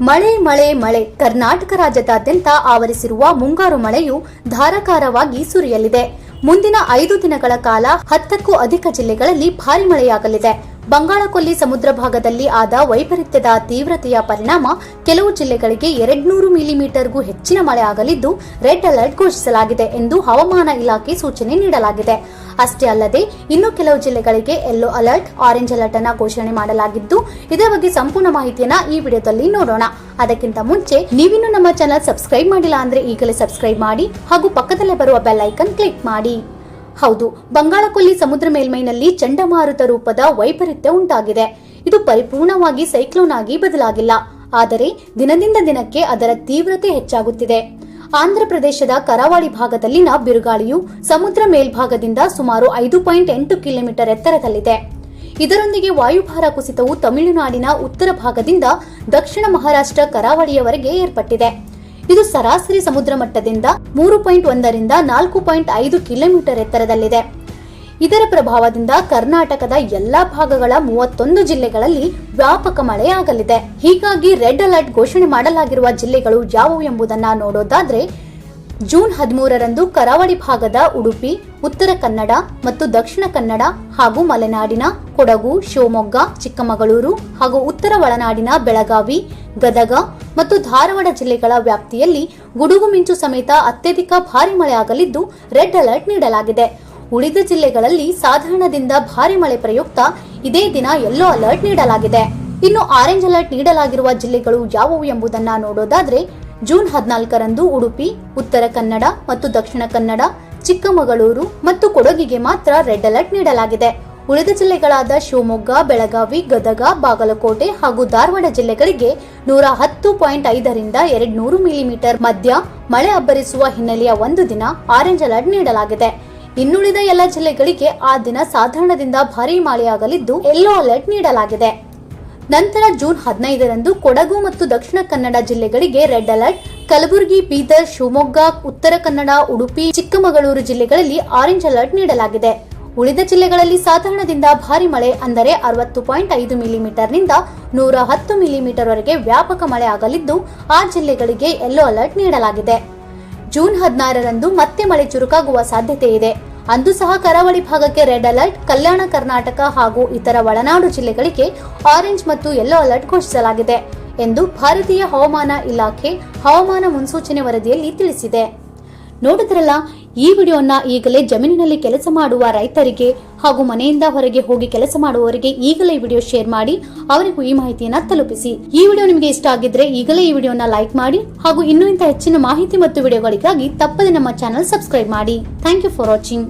ಮಳೆ ಮಳೆ ಮಳೆ. ಕರ್ನಾಟಕ ರಾಜ್ಯದಾದ್ಯಂತ ಆವರಿಸಿರುವ ಮುಂಗಾರು ಮಳೆಯು ಧಾರಾಕಾರವಾಗಿ ಸುರಿಯಲಿದೆ. ಮುಂದಿನ ಐದು ದಿನಗಳ ಕಾಲ ಹತ್ತಕ್ಕೂ ಅಧಿಕ ಜಿಲ್ಲೆಗಳಲ್ಲಿ ಭಾರಿ ಮಳೆಯಾಗಲಿದೆ. ಬಂಗಾಳಕೊಲ್ಲಿ ಸಮುದ್ರ ಭಾಗದಲ್ಲಿ ಆದ ವೈಪರೀತ್ಯದ ತೀವ್ರತೆಯ ಪರಿಣಾಮ ಕೆಲವು ಜಿಲ್ಲೆಗಳಿಗೆ ಎರಡ್ನೂರು ಮಿಲಿಮೀಟರ್ಗೂ ಹೆಚ್ಚಿನ ಮಳೆ ಆಗಲಿದ್ದು ರೆಡ್ ಅಲರ್ಟ್ ಘೋಷಿಸಲಾಗಿದೆ ಎಂದು ಹವಾಮಾನ ಇಲಾಖೆ ಸೂಚನೆ ನೀಡಲಾಗಿದೆ. ಅಷ್ಟೇ ಅಲ್ಲದೆ, ಇನ್ನು ಕೆಲವು ಜಿಲ್ಲೆಗಳಿಗೆ ಯೆಲ್ಲೋ ಅಲರ್ಟ್, ಆರೆಂಜ್ ಅಲರ್ಟ್ ಅನ್ನ ಘೋಷಣೆ ಮಾಡಲಾಗಿದ್ದು ಇದರ ಬಗ್ಗೆ ಸಂಪೂರ್ಣ ಮಾಹಿತಿಯನ್ನ ಈ ವಿಡಿಯೋದಲ್ಲಿ ನೋಡೋಣ. ಅದಕ್ಕಿಂತ ಮುಂಚೆ, ನೀವಿನ್ನು ನಮ್ಮ ಚಾನಲ್ ಸಬ್ಸ್ಕ್ರೈಬ್ ಮಾಡಿಲ್ಲ ಅಂದ್ರೆ ಈಗಲೇ ಸಬ್ಸ್ಕ್ರೈಬ್ ಮಾಡಿ ಹಾಗೂ ಪಕ್ಕದಲ್ಲೇ ಬರುವ ಬೆಲ್ ಐಕನ್ ಕ್ಲಿಕ್ ಮಾಡಿ. ಹೌದು, ಬಂಗಾಳಕೊಲ್ಲಿ ಸಮುದ್ರ ಮೇಲ್ಮೈನಲ್ಲಿ ಚಂಡಮಾರುತ ರೂಪದ ವೈಪರೀತ್ಯ ಉಂಟಾಗಿದೆ. ಇದು ಪರಿಪೂರ್ಣವಾಗಿ ಸೈಕ್ಲೋನ್ ಆಗಿ ಬದಲಾಗಿಲ್ಲ, ಆದರೆ ದಿನದಿಂದ ದಿನಕ್ಕೆ ಅದರ ತೀವ್ರತೆ ಹೆಚ್ಚಾಗುತ್ತಿದೆ. ಆಂಧ್ರಪ್ರದೇಶದ ಕರಾವಳಿ ಭಾಗದಲ್ಲಿನ ಬಿರುಗಾಳಿಯು ಸಮುದ್ರ ಮೇಲ್ಭಾಗದಿಂದ ಸುಮಾರು ಐದು ಪಾಯಿಂಟ್ ಎಂಟು ಕಿಲೋಮೀಟರ್ ಎತ್ತರದಲ್ಲಿದೆ. ಇದರೊಂದಿಗೆ ವಾಯುಭಾರ ಕುಸಿತವು ತಮಿಳುನಾಡಿನ ಉತ್ತರ ಭಾಗದಿಂದ ದಕ್ಷಿಣ ಮಹಾರಾಷ್ಟ್ರ ಕರಾವಳಿಯವರೆಗೆ ಏರ್ಪಟ್ಟಿದೆ. ಇದು ಸರಾಸರಿ ಸಮುದ್ರ ಮಟ್ಟದಿಂದ ಮೂರು ಪಾಯಿಂಟ್ ಒಂದರಿಂದ ನಾಲ್ಕು ಪಾಯಿಂಟ್ ಐದು ಕಿಲೋಮೀಟರ್ ಎತ್ತರದಲ್ಲಿದೆ. ಇದರ ಪ್ರಭಾವದಿಂದ ಕರ್ನಾಟಕದ ಎಲ್ಲಾ ಭಾಗಗಳ ಮೂವತ್ತೊಂದು ಜಿಲ್ಲೆಗಳಲ್ಲಿ ವ್ಯಾಪಕ ಮಳೆಯಾಗಲಿದೆ ಹೀಗಾಗಿ ರೆಡ್ ಅಲರ್ಟ್ ಘೋಷಣೆ ಮಾಡಲಾಗಿರುವ ಜಿಲ್ಲೆಗಳು ಯಾವುವು ಎಂಬುದನ್ನ ನೋಡೋದಾದ್ರೆ, ಜೂನ್ ಹದಿಮೂರರಂದು ಕರಾವಳಿ ಭಾಗದ ಉಡುಪಿ, ಉತ್ತರ ಕನ್ನಡ ಮತ್ತು ದಕ್ಷಿಣ ಕನ್ನಡ ಹಾಗೂ ಮಲೆನಾಡಿನ ಕೊಡಗು, ಶಿವಮೊಗ್ಗ, ಚಿಕ್ಕಮಗಳೂರು ಹಾಗೂ ಉತ್ತರ ಒಳನಾಡಿನ ಬೆಳಗಾವಿ, ಗದಗ ಮತ್ತು ಧಾರವಾಡ ಜಿಲ್ಲೆಗಳ ವ್ಯಾಪ್ತಿಯಲ್ಲಿ ಗುಡುಗು ಮಿಂಚು ಸಮೇತ ಅತ್ಯಧಿಕ ಭಾರಿ ಮಳೆಯಾಗಲಿದ್ದು ರೆಡ್ ಅಲರ್ಟ್ ನೀಡಲಾಗಿದೆ. ಉಳಿದ ಜಿಲ್ಲೆಗಳಲ್ಲಿ ಸಾಧಾರಣದಿಂದ ಭಾರಿ ಮಳೆ ಪ್ರಯುಕ್ತ ಇದೇ ದಿನ ಯೆಲ್ಲೋ ಅಲರ್ಟ್ ನೀಡಲಾಗಿದೆ. ಇನ್ನು ಆರೆಂಜ್ ಅಲರ್ಟ್ ನೀಡಲಾಗಿರುವ ಜಿಲ್ಲೆಗಳು ಯಾವುವು ಎಂಬುದನ್ನು ನೋಡೋದಾದ್ರೆ ಜೂನ್ ಹದಿನಾಲ್ಕರಂದು ಉಡುಪಿ, ಉತ್ತರ ಕನ್ನಡ ಮತ್ತು ದಕ್ಷಿಣ ಕನ್ನಡ, ಚಿಕ್ಕಮಗಳೂರು ಮತ್ತು ಕೊಡಗಿಗೆ ಮಾತ್ರ ರೆಡ್ ಅಲರ್ಟ್ ನೀಡಲಾಗಿದೆ. ಉಳಿದ ಜಿಲ್ಲೆಗಳಾದ ಶಿವಮೊಗ್ಗ, ಬೆಳಗಾವಿ, ಗದಗ, ಬಾಗಲಕೋಟೆ ಹಾಗೂ ಧಾರವಾಡ ಜಿಲ್ಲೆಗಳಿಗೆ ನೂರ ಹತ್ತು ಪಾಯಿಂಟ್ ಐದರಿಂದ ಎರಡು ನೂರು ಮಿಲಿಮೀಟರ್ ಮಧ್ಯ ಮಳೆ ಅಬ್ಬರಿಸುವ ಹಿನ್ನೆಲೆಯ ಒಂದು ದಿನ ಆರೆಂಜ್ ಅಲರ್ಟ್ ನೀಡಲಾಗಿದೆ. ಇನ್ನುಳಿದ ಎಲ್ಲ ಜಿಲ್ಲೆಗಳಿಗೆ ಆ ದಿನ ಸಾಧಾರಣದಿಂದ ಭಾರೀ ಮಳೆಯಾಗಲಿದ್ದು ಯೆಲ್ಲೋ ಅಲರ್ಟ್ ನೀಡಲಾಗಿದೆ. ನಂತರ ಜೂನ್ ಹದಿನೈದರಂದು ಕೊಡಗು ಮತ್ತು ದಕ್ಷಿಣ ಕನ್ನಡ ಜಿಲ್ಲೆಗಳಿಗೆ ರೆಡ್ ಅಲರ್ಟ್, ಕಲಬುರಗಿ, ಬೀದರ್, ಶಿವಮೊಗ್ಗ, ಉತ್ತರ ಕನ್ನಡ, ಉಡುಪಿ, ಚಿಕ್ಕಮಗಳೂರು ಜಿಲ್ಲೆಗಳಲ್ಲಿ ಆರೆಂಜ್ ಅಲರ್ಟ್ ನೀಡಲಾಗಿದೆ. ಉಳಿದ ಜಿಲ್ಲೆಗಳಲ್ಲಿ ಸಾಧಾರಣದಿಂದ ಭಾರಿ ಮಳೆ ಅಂದರೆ ಅರವತ್ತು ಪಾಯಿಂಟ್ ಐದು ಮಿಲಿಮೀಟರ್ನಿಂದ ನೂರ ಹತ್ತು ಮಿಲಿಮೀಟರ್ ವರೆಗೆ ವ್ಯಾಪಕ ಮಳೆ ಆಗಲಿದ್ದು, ಆ ಜಿಲ್ಲೆಗಳಿಗೆ ಯೆಲ್ಲೋ ಅಲರ್ಟ್ ನೀಡಲಾಗಿದೆ. ಜೂನ್ ಹದಿನಾರರಂದು ಮತ್ತೆ ಮಳೆ ಚುರುಕಾಗುವ ಸಾಧ್ಯತೆ ಇದೆ. ಅಂದು ಸಹ ಕರಾವಳಿ ಭಾಗಕ್ಕೆ ರೆಡ್ ಅಲರ್ಟ್, ಕಲ್ಯಾಣ ಕರ್ನಾಟಕ ಹಾಗೂ ಇತರ ಒಳನಾಡು ಜಿಲ್ಲೆಗಳಿಗೆ ಆರೆಂಜ್ ಮತ್ತು ಯೆಲ್ಲೋ ಅಲರ್ಟ್ ಘೋಷಿಸಲಾಗಿದೆ ಎಂದು ಭಾರತೀಯ ಹವಾಮಾನ ಇಲಾಖೆ ಹವಾಮಾನ ಮುನ್ಸೂಚನೆ ವರದಿಯಲ್ಲಿ ತಿಳಿಸಿದೆ. ನೋಡಿದ್ರಲ್ಲ, ಈ ವಿಡಿಯೋನ ಈಗಲೇ ಜಮೀನಿನಲ್ಲಿ ಕೆಲಸ ಮಾಡುವ ರೈತರಿಗೆ ಹಾಗೂ ಮನೆಯಿಂದ ಹೊರಗೆ ಹೋಗಿ ಕೆಲಸ ಮಾಡುವವರಿಗೆ ಈಗಲೇ ಈ ವಿಡಿಯೋ ಶೇರ್ ಮಾಡಿ, ಅವರಿಗೂ ಈ ಮಾಹಿತಿಯನ್ನ ತಲುಪಿಸಿ. ಈ ವಿಡಿಯೋ ನಿಮಗೆ ಇಷ್ಟ ಆಗಿದ್ರೆ ಈಗಲೇ ಈ ವಿಡಿಯೋನ ಲೈಕ್ ಮಾಡಿ ಹಾಗೂ ಇನ್ನೂ ಹೆಚ್ಚಿನ ಮಾಹಿತಿ ಮತ್ತು ವಿಡಿಯೋಗಳಿಗಾಗಿ ತಪ್ಪದೆ ನಮ್ಮ ಚಾನೆಲ್ ಸಬ್ಸ್ಕ್ರೈಬ್ ಮಾಡಿ. Thank you for watching.